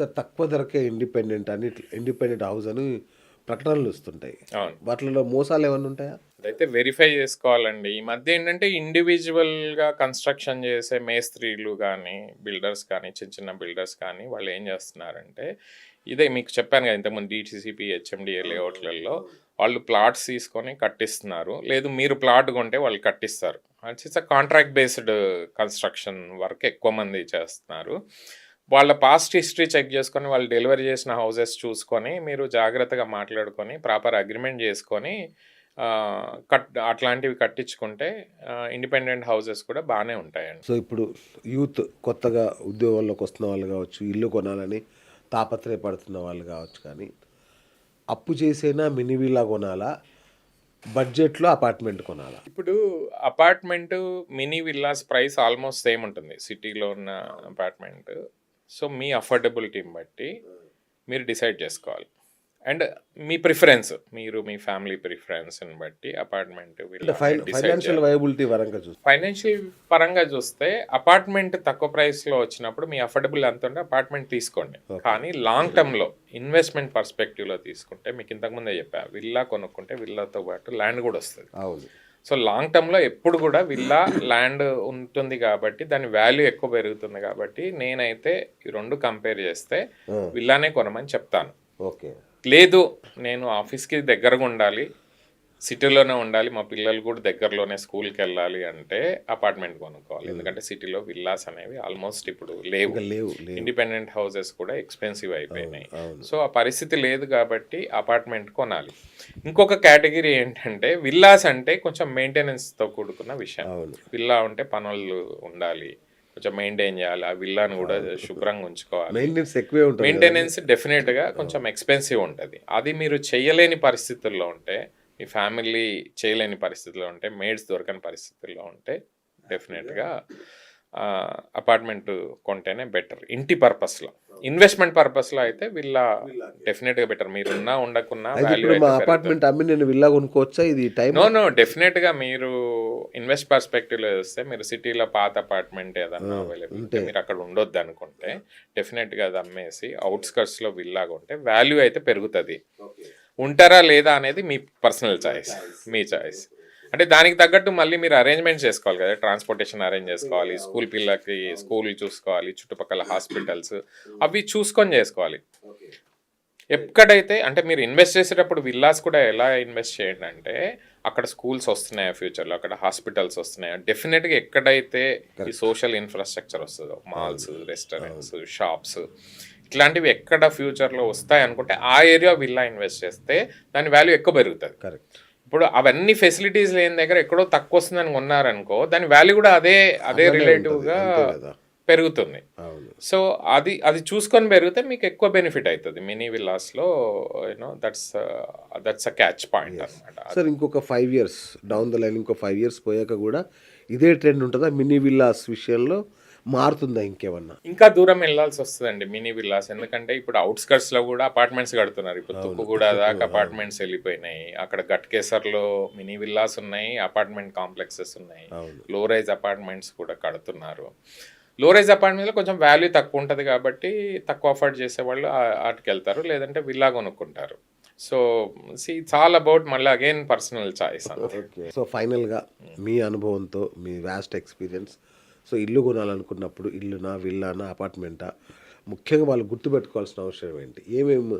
తక్కువ ధరకే ఇండిపెండెంట్ అని ఇండిపెండెంట్ హౌస్ అని ప్రకటనలు వస్తుంటాయి. వాటిలో మోసాలు ఏమైనా ఉంటాయా? అదైతే వెరిఫై చేసుకోవాలండి. ఈ మధ్య ఏంటంటే ఇండివిజువల్గా కన్స్ట్రక్షన్ చేసే మేస్త్రీలు కానీ బిల్డర్స్ కానీ చిన్న చిన్న బిల్డర్స్ కానీ వాళ్ళు ఏం చేస్తున్నారంటే ఇదే మీకు చెప్పాను కదా ఇంతకుముందు డిటీసీపీ హెచ్ఎండిఏ లేఅవుట్లలో వాళ్ళు ప్లాట్స్ తీసుకొని కట్టిస్తున్నారు. లేదు మీరు ప్లాట్ కొంటే వాళ్ళు కట్టిస్తారు. It's contract based construction work ఎక్కువ మంది చేస్తున్నారు. వాళ్ళ పాస్ట్ హిస్టరీ చెక్ చేసుకొని వాళ్ళు డెలివరీ చేసిన హౌసెస్ చూసుకొని మీరు జాగ్రత్తగా మాట్లాడుకొని ప్రాపర్ అగ్రిమెంట్ చేసుకొని కట్ అట్లాంటివి కట్టించుకుంటే ఇండిపెండెంట్ హౌసెస్ కూడా బాగానే ఉంటాయండి. సో ఇప్పుడు యూత్ కొత్తగా ఉద్యోగంలోకి వస్తున్న వాళ్ళు కావచ్చు ఇల్లు కొనాలని తాపత్రయపడుతున్న వాళ్ళు కావచ్చు కానీ అప్పు చేసైనా మినీ విల్లా కొనాలా? బడ్జెట్లో అపార్ట్మెంట్ కొనాలా? ఇప్పుడు apartment mini villas price almost same ఉంటుంది. సిటీలో ఉన్న అపార్ట్మెంట్ సో మీ అఫోర్డబిలిటీని బట్టి మీరు డిసైడ్ చేసుకోవాలి. అండ్ మీ ప్రిఫరెన్స్ మీరు మీ ఫ్యామిలీ ప్రిఫరెన్స్ని బట్టి అపార్ట్మెంట్ ఫైనాన్షియల్ పరంగా చూస్తే. ఫైనాన్షియల్ పరంగా చూస్తే అపార్ట్మెంట్ తక్కువ ప్రైస్లో వచ్చినప్పుడు మీ అఫోర్డబుల్ ఎంత ఉంటే అపార్ట్మెంట్ తీసుకోండి. కానీ లాంగ్ టర్మ్లో ఇన్వెస్ట్మెంట్ పర్స్పెక్టివ్లో తీసుకుంటే మీకు ఇంతకుముందే చెప్పా విల్లా కొనుక్కుంటే విల్లాతో పాటు ల్యాండ్ కూడా వస్తుంది. సో లాంగ్ టర్మ్లో ఎప్పుడు కూడా విల్లా ల్యాండ్ ఉంటుంది కాబట్టి దాని వాల్యూ ఎక్కువ పెరుగుతుంది కాబట్టి నేనైతే ఈ రెండు కంపేర్ చేస్తే విల్లానే కొనమని చెప్తాను. ఓకే. లేదు నేను ఆఫీస్కి దగ్గరగా ఉండాలి సిటీలోనే ఉండాలి మా పిల్లలు కూడా దగ్గరలోనే స్కూల్కి వెళ్ళాలి అంటే అపార్ట్మెంట్ కొనుక్కోవాలి. ఎందుకంటే సిటీలో విల్లాస్ అనేవి ఆల్మోస్ట్ ఇప్పుడు లేవు. లేవు ఇండిపెండెంట్ హౌసెస్ కూడా ఎక్స్పెన్సివ్ అయిపోయినాయి. సో ఆ పరిస్థితి లేదు కాబట్టి అపార్ట్మెంట్ కొనాలి. ఇంకొక కేటగిరీ ఏంటంటే విల్లాస్ అంటే కొంచెం మెయింటెనెన్స్తో కూడుకున్న విషయం. విల్లా ఉంటే పనులు ఉండాలి. కొంచెం మెయింటైన్ చేయాలి. ఆ విల్లాను కూడా శుభ్రంగా ఉంచుకోవాలి. మెయింటెనెన్స్ ఎక్కువే ఉంటుంది మెయింటెనెన్స్ డెఫినెట్గా కొంచెం ఎక్స్పెన్సివ్ ఉంటుంది. అది మీరు చేయలేని పరిస్థితుల్లో ఉంటే మీ ఫ్యామిలీ చేయలేని పరిస్థితుల్లో ఉంటే మేడ్స్ దొరకని పరిస్థితుల్లో ఉంటే డెఫినెట్గా అపార్ట్మెంట్ కొంటేనే బెటర్ ఇంటి purpose లో ఇన్వెస్ట్మెంట్లో అయితే వీళ్ళ డెఫినెట్గా బెటర్ మీరు ఉన్నా ఉండకున్నా అపార్ట్మెంట్ అమ్మి నేను విల్లా కొనుక్కోవచ్చా? ఇది టైం నో నో డెఫినెట్గా మీరు ఇన్వెస్ట్ పర్స్పెక్టివ్లో చూస్తే మీరు సిటీలో పాత అపార్ట్మెంట్ ఏదన్నా అవైలబుల్ ఉంటే. మీరు అక్కడ ఉండొద్దు అనుకుంటే డెఫినెట్గా అది అమ్మేసి అవుట్స్కట్స్లో విల్లాగా ఉంటే వాల్యూ అయితే పెరుగుతుంది. ఉంటారా లేదా అనేది మీ పర్సనల్ చాయిస్ మీ చాయిస్. అంటే దానికి తగ్గట్టు మళ్ళీ మీరు అరేంజ్మెంట్ చేసుకోవాలి కదా ట్రాన్స్పోర్టేషన్ అరేంజ్ చేసుకోవాలి స్కూల్ పిల్లలకి స్కూల్ చూసుకోవాలి చుట్టుపక్కల హాస్పిటల్స్ అవి చూసుకొని చేసుకోవాలి. ఎక్కడైతే అంటే మీరు ఇన్వెస్ట్ చేసేటప్పుడు విల్లాస్ కూడా ఎలా ఇన్వెస్ట్ చేయండి అంటే అక్కడ స్కూల్స్ వస్తున్నాయా ఫ్యూచర్లో అక్కడ హాస్పిటల్స్ వస్తున్నాయా? డెఫినెట్గా ఎక్కడైతే ఈ సోషల్ ఇన్ఫ్రాస్ట్రక్చర్ వస్తుందో మాల్స్ రెస్టారెంట్స్ షాప్స్ ఇట్లాంటివి ఎక్కడ ఫ్యూచర్లో వస్తాయి అనుకుంటే ఆ ఏరియా విల్లా ఇన్వెస్ట్ చేస్తే దాని వాల్యూ ఎక్కువ పెరుగుతుంది. కరెక్ట్ ఇప్పుడు అవన్నీ ఫెసిలిటీస్ లేని దగ్గర ఎక్కడో తక్కువ వస్తుందని కొన్నారనుకో దాని వాల్యూ కూడా అదే అదే రిలేటివ్గా పెరుగుతుంది. సో అది అది చూసుకొని పెరిగితే మీకు ఎక్కువ బెనిఫిట్ అవుతుంది mini విల్లాస్లో you know that's that's a catch point అనమాట సార్ ఇంకొక five years down the line ఇంకో ఫైవ్ ఇయర్స్ పోయాక కూడా ఇదే ట్రెండ్ ఉంటుందా? మినీ విల్లాస్ విషయంలో మారుతుందా ఇంకేమన్నా? ఇంకా దూరం వెళ్ళాల్సి వస్తుందండి మినీ విల్లాస్. ఎందుకంటే ఇప్పుడు అవుట్స్కట్స్లో కూడా అపార్ట్మెంట్స్ కడుతున్నారు. ఇప్పుడు తుక్కుగూడ దాకా అపార్ట్మెంట్స్ వెళ్ళిపోయినాయి. అక్కడ గట్కేసర్లో మినీ విల్లాస్ ఉన్నాయి అపార్ట్మెంట్ కాంప్లెక్సెస్ ఉన్నాయి. లో రైజ్ అపార్ట్మెంట్స్ కూడా కడుతున్నారు. లో రైజ్ అపార్ట్మెంట్లో కొంచెం వాల్యూ తక్కువ ఉంటుంది కాబట్టి తక్కువ అఫోర్డ్ చేసేవాళ్ళు ఆ- వాటికి వెళ్తారు. లేదంటే విల్లా కొనుక్కుంటారు. So see it's all about మళ్ళీ అగైన్ పర్సనల్ చాయిస్ సో ఫైనల్గా మీ అనుభవంతో మీ వ్యాస్ట్ ఎక్స్పీరియన్స్ సో ఇల్లు కొనాలనుకున్నప్పుడు ఇల్లునా విల్లానా అపార్ట్మెంటా? ముఖ్యంగా వాళ్ళు గుర్తుపెట్టుకోవాల్సిన అవసరం ఏంటి? ఏమేమి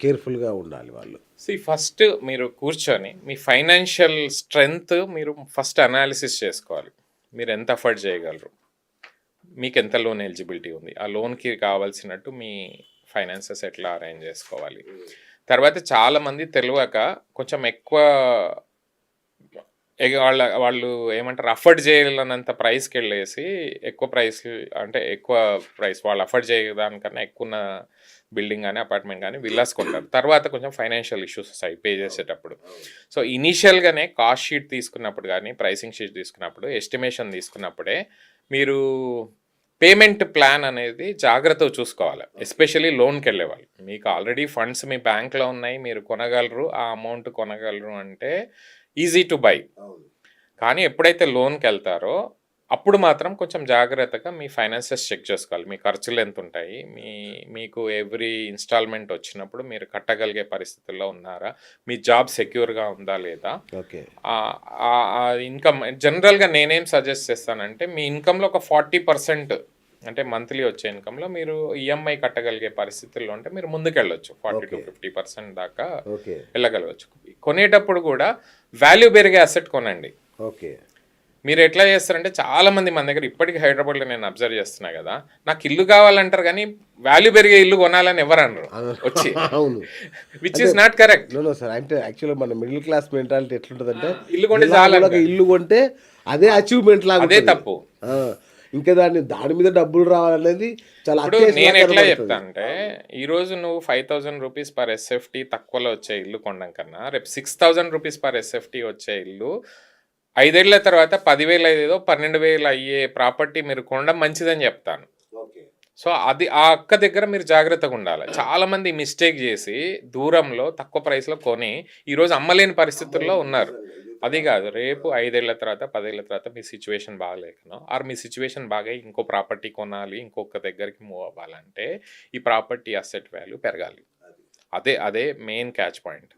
కేర్ఫుల్గా ఉండాలి వాళ్ళు? సి ఫస్ట్ మీరు కూర్చొని మీ ఫైనాన్షియల్ స్ట్రెంగ్త్ మీరు ఫస్ట్ అనాలిసిస్ చేసుకోవాలి. మీరు ఎంత అఫోర్డ్ చేయగలరు? మీకు ఎంత లోన్ ఎలిజిబిలిటీ ఉంది? ఆ లోన్కి కావాల్సినట్టు మీ ఫైనాన్సెస్ ఎట్లా అరేంజ్ చేసుకోవాలి? తర్వాత చాలామంది తెలియక కొంచెం ఎక్కువ వాళ్ళ వాళ్ళు ఏమంటారు అఫర్డ్ చేయలేనంత ప్రైస్కి వెళ్ళేసి ఎక్కువ ప్రైస్ అంటే ఎక్కువ ప్రైస్ వాళ్ళు అఫర్డ్ చేయడానికన్నా ఎక్కువ ఉన్న బిల్డింగ్ కానీ అపార్ట్మెంట్ కానీ విల్లాస్ కొంటారు. తర్వాత కొంచెం ఫైనాన్షియల్ ఇష్యూస్ వస్తాయి పే చేసేటప్పుడు. సో ఇనీషియల్గానే కాస్ట్ షీట్ తీసుకున్నప్పుడు కానీ ప్రైసింగ్ షీట్ తీసుకున్నప్పుడు ఎస్టిమేషన్ తీసుకున్నప్పుడే మీరు పేమెంట్ ప్లాన్ అనేది జాగ్రత్తగా చూసుకోవాలి. ఎస్పెషల్లీ లోన్కి వెళ్ళేవాళ్ళు మీకు ఆల్రెడీ ఫండ్స్ మీ బ్యాంక్లో ఉన్నాయి మీరు కొనగలరు ఆ అమౌంట్ కొనగలరు అంటే ఈజీ టు బై. కానీ ఎప్పుడైతే లోన్కి వెళ్తారో అప్పుడు మాత్రం కొంచెం జాగ్రత్తగా మీ ఫైనాన్సెస్ చెక్ చేసుకోవాలి. మీ ఖర్చులు ఎంత ఉంటాయి మీ మీకు ఎవ్రీ ఇన్స్టాల్మెంట్ వచ్చినప్పుడు మీరు కట్టగలిగే పరిస్థితుల్లో ఉన్నారా? మీ జాబ్ సెక్యూర్గా ఉందా లేదా? ఓకే. ఇన్కమ్ జనరల్గా నేనేం సజెస్ట్ చేస్తానంటే మీ ఇన్కంలో ఒక ఫార్టీ పర్సెంట్ అంటే మంత్లీ వచ్చే ఇన్కంలో మీరు ఈఎంఐ కట్టగలిగే పరిస్థితుల్లో ఉంటే మీరు ముందుకెళ్ళొచ్చు. Forty two. ఫిఫ్టీ పర్సెంట్ దాకా వెళ్ళగలవచ్చు. కొనేటప్పుడు కూడా వాల్యూ పెరిగే అసెట్ కొనండి. ఓకే. మీరు ఎట్లా చేస్తారంటే చాలా మంది మన దగ్గర ఇప్పటికీ హైదరాబాద్లో నేను అబ్జర్వ్ చేస్తున్నా కదా నాకు ఇల్లు కావాలంటారు కానీ వాల్యూ పెరిగే ఇల్లు కొనాలని ఎవరు అనరు. వచ్చి. అవును. Which is not correct no sir అంటే యాక్చువల్గా మన మిడిల్ క్లాస్ మెంటాలిటీ ఎట్లుంటుందంటే ఇల్లు కొంటే చాలు. ఇల్లు కొంటే అదే అచీవ్మెంట్ లాగా అదే. తప్పు. ఇంకా దాన్ని దాని మీద డబ్బులు రావాలనేది చాలా నేను ఎట్లా. చెప్తా అంటే ఈ రోజు నువ్వు five thousand rupees per SFT తక్కువలో వచ్చే ఇల్లు కొనడం కన్నా రేపు six thousand rupees per SFT వచ్చే ఇల్లు ఐదేళ్ళ తర్వాత పదివేలు అయ్యేదో పన్నెండు వేలు అయ్యే ప్రాపర్టీ మీరు కొనడం మంచిదని చెప్తాను. సో అది ఆ అక్క దగ్గర మీరు జాగ్రత్తగా ఉండాలి. చాలా మంది మిస్టేక్ చేసి దూరంలో తక్కువ ప్రైస్లో కొని ఈరోజు అమ్మలేని పరిస్థితుల్లో ఉన్నారు. అది కాదు. రేపు ఐదేళ్ళ తర్వాత పదేళ్ళ తర్వాత మీ సిచ్యువేషన్ బాగాలేకనో ఆర్ మీ సిచ్యువేషన్ బాగా ఇంకో ప్రాపర్టీ కొనాలి ఇంకొక దగ్గరికి మూవ్ అవ్వాలంటే ఈ ప్రాపర్టీ అసెట్ వాల్యూ పెరగాలి. అదే అదే మెయిన్ క్యాచ్ పాయింట్.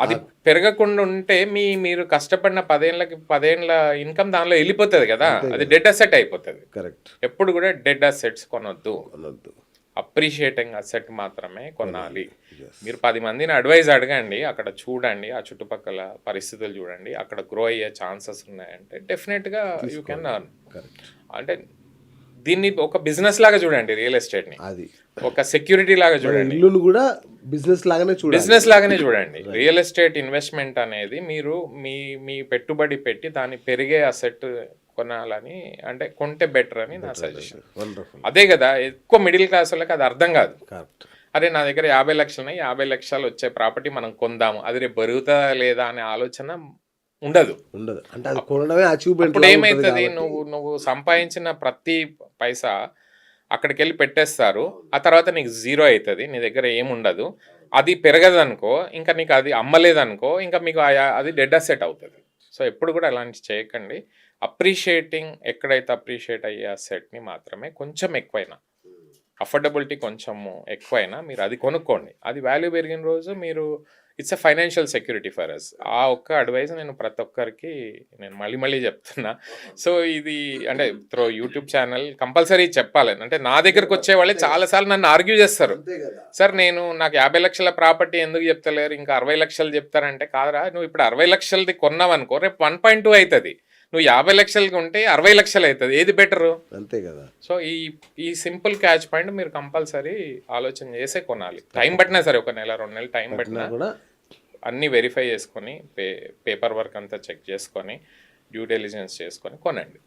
అది పెరగకుండా ఉంటే మీ మీరు కష్టపడిన పదేళ్ళకి పదేళ్ళ ఇన్కమ్ దానిలో వెళ్ళిపోతుంది కదా? అది డెడ్ అసెట్ అయిపోతుంది. కరెక్ట్. ఎప్పుడు కూడా డెడ్ అసెట్స్ కొనొద్దు. అనొద్దు అప్రిషియేటింగ్ అసెట్ మాత్రమే కొనాలి. మీరు పది మందిని అడ్వైజ్ అడగండి అక్కడ చూడండి ఆ చుట్టుపక్కల పరిస్థితులు చూడండి అక్కడ గ్రో అయ్యే ఛాన్సెస్ ఉన్నాయంటే డెఫినెట్గా యూ కెన్ కరెక్ట్ అంటే దీన్ని ఒక బిజినెస్ లాగా చూడండి రియల్ ఎస్టేట్ని అది. ఒక సెక్యూరిటీ లాగా చూడండి. ఇల్లును కూడా బిజినెస్ లాగానే చూడాలి. బిజినెస్ లాగానే చూడండి. రియల్ ఎస్టేట్ ఇన్వెస్ట్మెంట్ అనేది మీరు మీ మీ పెట్టుబడి పెట్టి దాన్ని పెరిగే అసెట్ కొనాలని అంటే కొంటే బెటర్ అని నా సజెషన్ అదే కదా ఎక్కువ మిడిల్ క్లాస్ వాళ్ళకి అది అర్థం కాదు. అరే నా దగ్గర యాభై లక్షలు ఉన్నాయి యాభై లక్షలు వచ్చే ప్రాపర్టీ మనం కొందాము. అది రేపు బరుగుతుందా లేదా అనే ఆలోచన ఉండదు. ఉండదు. అంటే అది కొనడమే అచీవ్మెంట్ ఇప్పుడు ఏమవుతుంది నువ్వు నువ్వు సంపాదించిన ప్రతి పైసా అక్కడికి వెళ్ళి పెట్టేస్తారు. ఆ తర్వాత నీకు జీరో అవుతుంది నీ దగ్గర ఏముండదు అది పెరగదు అనుకో ఇంకా నీకు అది అమ్మలేదనుకో ఇంకా మీకు ఆ- అది డెడ్ అసెట్ అవుతుంది. సో ఎప్పుడు కూడా అలాంటి చేయకండి. అప్రిషియేటింగ్ ఎక్కడైతే అప్రిషియేట్ అయ్యే అసెట్ని మాత్రమే కొంచెం ఎక్కువైనా అఫోర్డబిలిటీ కొంచెము ఎక్కువైనా మీరు అది కొనుక్కోండి. అది వాల్యూ పెరిగిన రోజు మీరు it's a financial security for us ఆ ఒక్క అడ్వైస్ నేను ప్రతి ఒక్కరికి నేను మళ్ళీ మళ్ళీ చెప్తున్నా. సో ఇది అంటే త్రో యూట్యూబ్ ఛానల్ కంపల్సరీ చెప్పాలి. అంటే నా దగ్గరకు వచ్చే వాళ్ళే చాలాసార్లు నన్ను ఆర్గ్యూ చేస్తారు. సార్ నేను నాకు యాభై లక్షల ప్రాపర్టీ ఎందుకు చెప్తలేరు? ఇంకా అరవై లక్షలు చెప్తారంటే కాదరా నువ్వు ఇప్పుడు అరవై లక్షలది కొన్నావనుకో రేపు వన్ పాయింట్ టూ అవుతుంది. నువ్వు యాభై లక్షలకి ఉంటే అరవై లక్షలు అవుతుంది. ఏది బెటరు అంతే కదా. సో ఈ ఈ సింపుల్ క్యాచ్ పాయింట్ మీరు కంపల్సరీ ఆలోచన చేసే కొనాలి. టైం పట్టినా సరే ఒక నెల రెండు నెలలు టైం పట్టినా కూడా అన్నీ వెరిఫై చేసుకొని పే పేపర్ వర్క్ అంతా చెక్ చేసుకొని డ్యూ డెలిజెన్స్ చేసుకొని కొనండి.